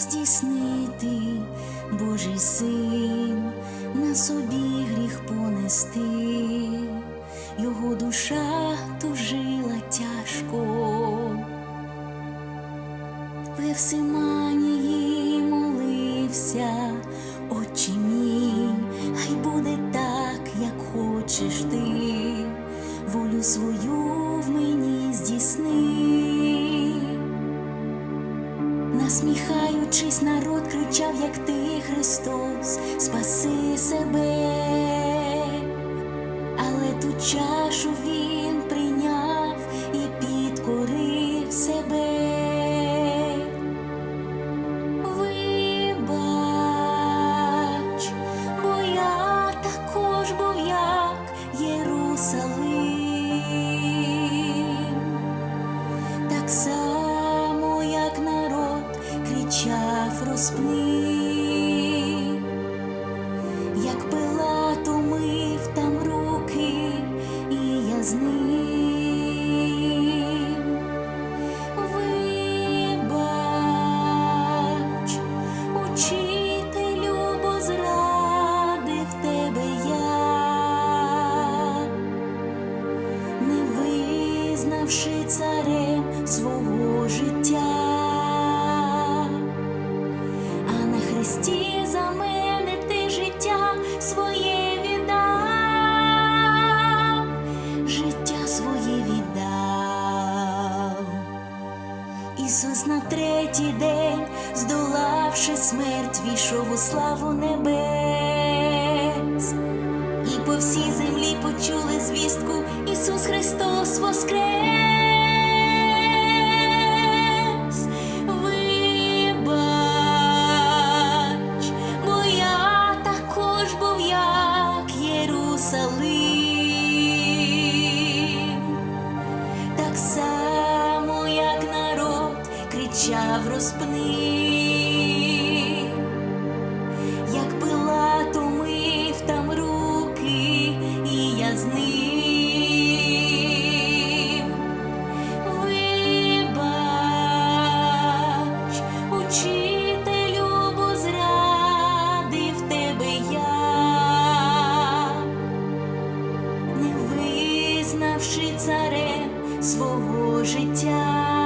здійснити, Божий син, на собі гріх понести, його душа тужила тяжко. В Евсиманії молився, Насміхаючись, народ кричав, як ти, Христос, спаси себе, але ту чашу визнавши царем свого життя, а на хресті за мене ти життя своє віддав, життя своє віддав. Ісус на третій день, здолавши смерть, війшов у славу небес. По всій землі почули звістку Ісус Христос воскрес. Кричав розпни, як Пилат умив там руки, і я з ним. Вибач, учителю, бо зрадив тебе я. Не визнавши царем свого життя,